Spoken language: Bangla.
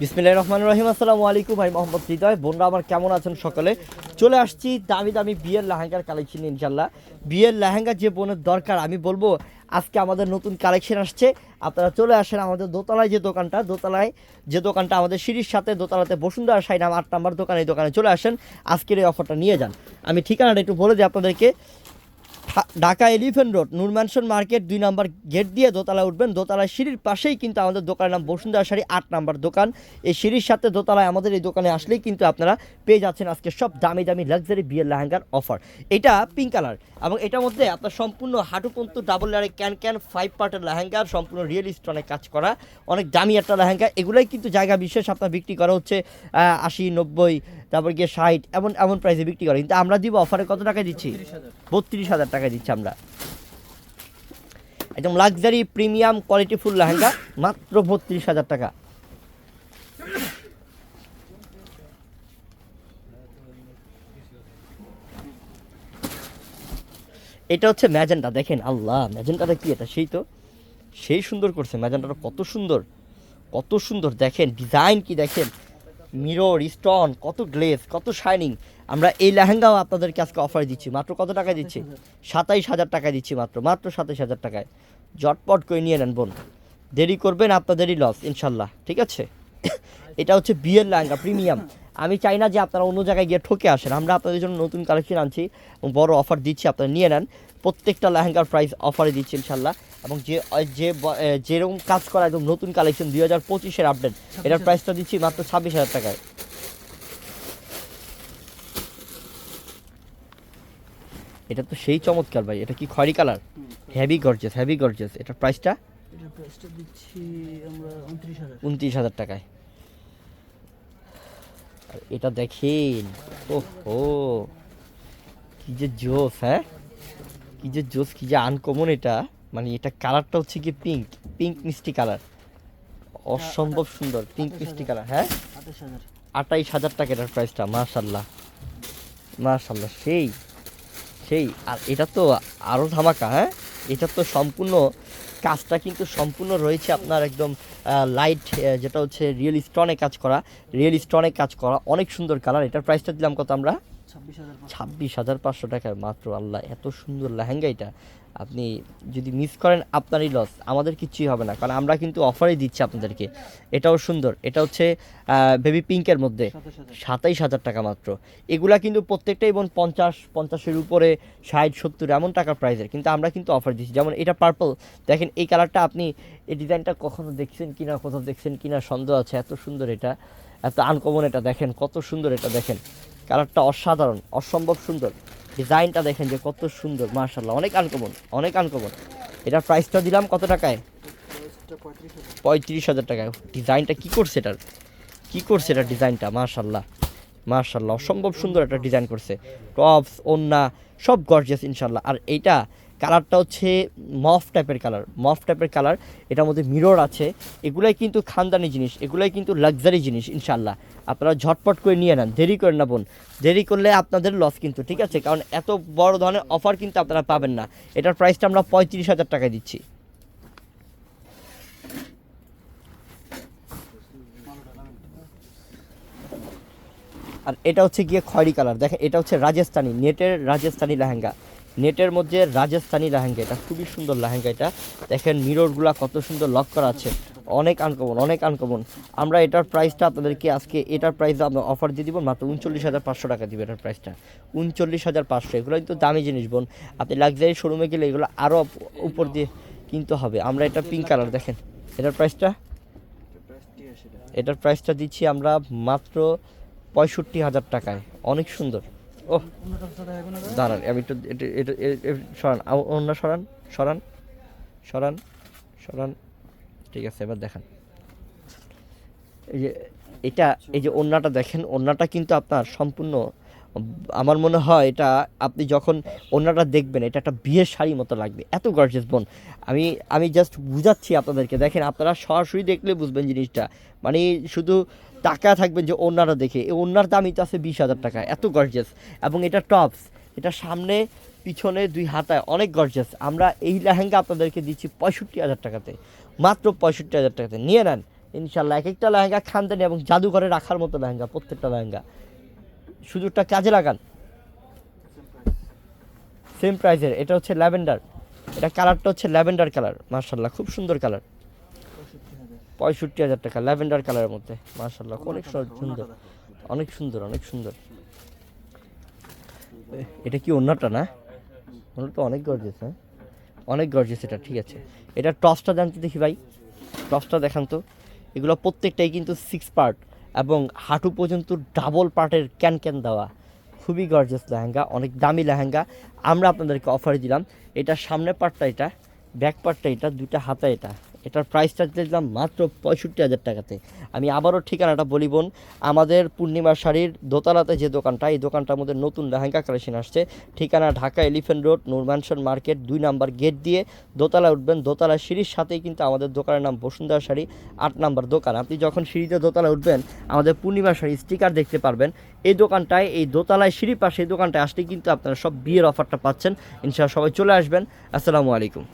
বিসমিল্লাহির রহমান রহিম। আসসালামু আলাইকুম ভাই, মোহাম্মদ হৃদয়। বোনরা আমার কেমন আছেন সকালে? চলে আসছি দামি দামি বিয়ের লেহেঙ্গার কালেকশন ইনশাল্লাহ বিয়ের লেহেঙ্গা যে বোনের দরকার, আমি বলব আজকে আমাদের নতুন কালেকশন আসছে। আপনারা চলে আসেন আমাদের দোতলায় যে দোকানটা, দোতলায় যে দোকানটা আমাদের সিঁড়ির সাথে, দোতলাতে বসুন্ধরা সাইড আট নাম্বার দোকান, এই দোকানে চলে আসেন। আজকের এই অফারটা নিয়ে যান। আমি ঠিকানাটা একটু বলে দিই আপনাদেরকে। Dhaka elephant road Noor mansion market দুই নম্বর গেট দিয়ে দোতলায় উঠবেন। দোতলায় সিঁড়ির পাশেই কিন্তু আমাদের দোকানের নাম বসুন্ধরা শাড়ি আট নাম্বার দোকান। এই সিঁড়ির সাথে দোতলায় আমাদের এই দোকানে আসলেই কিন্তু আপনারা পেয়ে যাচ্ছেন আজকে সব দামি দামি লাক্সারি বিয়ের লেহেঙ্গার অফার এটা পিঙ্ক কালার এবং এটার মধ্যে আপনার সম্পূর্ণ হাঁটুপন্ত ডাবল লেয়ারের ক্যান ক্যান ফাইভ পার্টের লেহেঙ্গার সম্পূর্ণ রিয়েল স্টোনে কাজ করা, অনেক দামি একটা লেহেঙ্গা। এগুলোই কিন্তু জায়গা বিশেষ আপনার বিক্রি করা হচ্ছে আশি, নব্বই তারপর গিয়ে ষাট এমন এমন প্রাইসে বিক্রি করে। কিন্তু আমরা দিব অফারে কত টাকা দিচ্ছি? বত্রিশ হাজার। টাকা দিচ্ছি আমরা। একদম luxury premium quality full lehenga মাত্র বত্রিশ হাজার টাকা। এটা হচ্ছে ম্যাজেন্টা দেখেন আল্লাহ ম্যাজেন্টাটা কি এটা? সেই তো সেই সুন্দর করছে ম্যাজেন্টাটা কত সুন্দর কত সুন্দর দেখেন ডিজাইন কি দেখেন? মিরর, স্টোন, কত গ্লেস, কত শাইনিং। আমরা এই লেহেঙ্গাও আপনাদেরকে আজকে অফার দিচ্ছি। মাত্র কত টাকা দিচ্ছি? সাতাইশ হাজার টাকা দিচ্ছি মাত্র মাত্র সাতাইশ হাজার টাকায়। জটপট করে নিয়ে নেন বোন। দেরি করবেন, আপনাদেরই লস ইনশাল্লাহ। ঠিক আছে? এটা হচ্ছে বিয়ের লেহেঙ্গা প্রিমিয়াম আমি চাই না যে আপনারা অন্য জায়গায় গিয়ে ঠকে আসেন। আমরা আপনাদের জন্য নতুন কালেকশন আনছি এবং বড় অফার দিচ্ছি আপনারা নিয়ে নেন। প্রত্যেকটা লেহেঙ্গার প্রাইস অফারে দিচ্ছি ইনশাল্লাহ এবং যে যে যেরকম কাজ করা একদম নতুন কালেকশন দুই হাজার পঁচিশের আপডেট এটার প্রাইসটা দিচ্ছি মাত্র ছাব্বিশ হাজার টাকায়। এটা তো সেই চমৎকার ভাই এটা কি খয়রি colour heavy gorgeous heavy gorgeous এটার প্রাইসটা প্রাইসটা দিচ্ছি আমরা উনত্রিশ হাজার টাকায়। এটা দেখেন ও হো কি যে জোস হ্যাঁ? কি যে জোস কি যে আনকমন এটা। মানে এটা কালারটা হচ্ছে কি পিঙ্ক পিঙ্ক মিষ্টি কালার অসম্ভব সুন্দর পিঙ্ক মিষ্টি কালার হ্যাঁ? আটাইশ হাজার। টাকা এটার প্রাইসটা মাশাল্লাহ মাশাল্লাহ সেই সেই। আর এটা তো আরও ধামাকা হ্যাঁ? এটা তো সম্পূর্ণ কাজটা কিন্তু সম্পূর্ণ রয়েছে আপনার একদম লাইট যেটা হচ্ছে রিয়েল স্টোনে কাজ করা। রিয়েল স্টোনে কাজ করা অনেক সুন্দর কালার এটার প্রাইসটা দিলাম কত আমরা? ছাব্বিশ হাজার পাঁচশো। টাকায় মাত্র আল্লাহ এত সুন্দর লেহেঙ্গা এটা। আপনি যদি মিস করেন আপনারই লস আমাদের কিচ্ছুই হবে না। কারণ আমরা কিন্তু অফারই দিচ্ছি আপনাদেরকে। এটাও সুন্দর, এটা হচ্ছে বেবি পিঙ্কের মধ্যে, সাতাইশ হাজার টাকা মাত্র। এগুলা কিন্তু প্রত্যেকটাই বোন পঞ্চাশ, পঞ্চাশের উপরে, ষাট, সত্তর এমন টাকার প্রাইসের কিন্তু আমরা কিন্তু অফার দিচ্ছি। যেমন এটা পার্পল দেখেন, এই কালারটা আপনি এই ডিজাইনটা কখনো দেখছেন কিনা, কোথাও দেখছেন কিনা, সন্দেহ আছে। এত সুন্দর এটা। এত আনকমন এটা। দেখেন, কত সুন্দর এটা দেখেন। কালারটা অসাধারণ, অসম্ভব সুন্দর। ডিজাইনটা দেখেন যে কত সুন্দর মার্শাল্লাহ অনেক আনকমন অনেক আনকমন। এটার প্রাইসটা দিলাম কত টাকায়? পঁয়ত্রিশ হাজার টাকায়। ডিজাইনটা কি করছে এটার? কি করছে এটার ডিজাইনটা মার্শাল্লাহ মার্শাল্লাহ অসম্ভব সুন্দর একটা ডিজাইন করছে। টপস ওন্না সব গর্জিয়াস ইনশাল্লাহ আর এইটা কালারটা হচ্ছে মফ টাইপের কালার, মফ টাইপের কালার। এটার মধ্যে মিরর আছে। এগুলাই কিন্তু খানদানি জিনিস, এগুলাই কিন্তু লাক্সারি জিনিস ইনশাল্লাহ আপনারা ঝটপট করে নিয়ে নেন, দেরি করেন না বোন। দেরি করলে আপনাদের লস কিন্তু, ঠিক আছে? কারণ এত বড় ধরনের অফার কিন্তু আপনারা পাবেন না। এটার প্রাইসটা আমরা পঁয়ত্রিশ হাজার টাকায় দিচ্ছি। আর এটা হচ্ছে গিয়ে খয়েরি কালার। দেখেন, এটা হচ্ছে রাজস্থানি, নেটের রাজস্থানি লেহেঙ্গা। নেটের মধ্যে রাজস্থানি লেহেঙ্গা এটা, খুবই সুন্দর লেহেঙ্গা এটা। দেখেন মিররগুলা কত সুন্দর লক করা আছে। অনেক আনকমন অনেক আনকমন আমরা এটার প্রাইসটা আপনাদেরকে আজকে, এটার প্রাইস আমরা অফার দিয়ে দিব মাত্র উনচল্লিশ হাজার পাঁচশো টাকা দিবে এটার প্রাইসটা উনচল্লিশ হাজার পাঁচশো, এগুলো কিন্তু দামি জিনিস বোন। আপনি লাক্সারি শোরুমে গেলে এগুলো আরও উপর দিয়ে কিনতে হবে। আমরা এটা পিঙ্ক কালার দেখেন। এটার প্রাইসটা এটার প্রাইসটা দিচ্ছি আমরা মাত্র পঁয়ষট্টি হাজার টাকায়। অনেক সুন্দর। ও? দাঁড়ান, আমি একটু সরান। অন্য সরান সরান সরান সরান। ঠিক আছে, এবার দেখান। এই যে, এটা, এই যে ওন্নাটা দেখেন ওন্নাটা কিন্তু আপনার সম্পূর্ণ, আমার মনে হয় এটা আপনি যখন ওন্নাটা দেখবেন, এটা একটা বিয়ের শাড়ি মতো লাগবে। এত গর্জেস বোন আমি আমি জাস্ট বুঝাচ্ছি আপনাদেরকে। দেখেন, আপনারা সরাসরি দেখলে বুঝবেন জিনিসটা। মানে শুধু টাকা থাকবেন যে ওন্নাটা দেখে। এই ওন্নার দামই তো আছে বিশ হাজার টাকা। এত গর্জেস এবং এটা টপস এটা সামনে, পিছনে, দুই হাতায় অনেক গর্জেস আমরা এই লেহেঙ্গা আপনাদেরকে দিচ্ছি পঁয়ষট্টি হাজার টাকাতে। মাত্র পঁয়ষট্টি হাজার টাকাতে। নিয়ে নেন। ইনশাল্লাহ এক একটা লেহেঙ্গা খানদানি এবং জাদুঘরে রাখার মতো লেহেঙ্গা, প্রত্যেকটা লেহেঙ্গা। সুযোগটা কাজে লাগান। সেম প্রাইসের এটা হচ্ছে ল্যাভেন্ডার। এটা কালারটা হচ্ছে ল্যাভেন্ডার কালার মার্শাল্লাহ খুব সুন্দর কালার পঁয়ষট্টি হাজার টাকা ল্যাভেন্ডার কালারের মধ্যে। মার্শাল্লাহ অনেক সুন্দর। অনেক সুন্দর অনেক সুন্দর। এটা কি অন্যটা না? অন্যটা অনেক গর্জেস হ্যাঁ? অনেক গর্জেস এটা ঠিক আছে। এটা টসটা জানতে দেখি ভাই। টসটা দেখান তো। এগুলো প্রত্যেকটাই কিন্তু সিক্স পার্ট এবং হাঁটু পর্যন্ত ডাবল পার্টের ক্যান ক্যান দেওয়া। খুবই গর্জেস লেহেঙ্গা অনেক দামি লেহেঙ্গা। আমরা আপনাদেরকে অফার দিলাম। এটা সামনে পার্টটা এটা ব্যাক পার্টটা এটা দুইটা হাতা এটা। এটার প্রাইসটা দিলাম মাত্র পঁয়ষট্টি হাজার টাকাতে। আমি আবারও ঠিকানাটা বলি বোন, আমাদের পূর্ণিমা শাড়ির দোতলাতে যে দোকানটা, এই দোকানটার মধ্যে নতুন লেহেঙ্গা কালেকশন আসছে। ঠিকানা Dhaka elephant road Noor mansion market, দুই নাম্বার গেট দিয়ে দোতলায় উঠবেন। দোতলা সিঁড়ির সাথেই কিন্তু আমাদের দোকানের নাম বসুন্ধরা শাড়ি, আট নাম্বার দোকান। আপনি যখন সিঁড়িতে দোতলায় উঠবেন, আমাদের পূর্ণিমা শাড়ি স্টিকার দেখতে পারবেন। এই দোকানটায়, এই দোতলায় সিঁড়ি পাশে, এই দোকানটায় আসলে কিন্তু আপনারা সব বিয়ের অফারটা পাচ্ছেন। ইনশাআল্লাহ সবাই চলে আসবেন। আসসালামু আলাইকুম।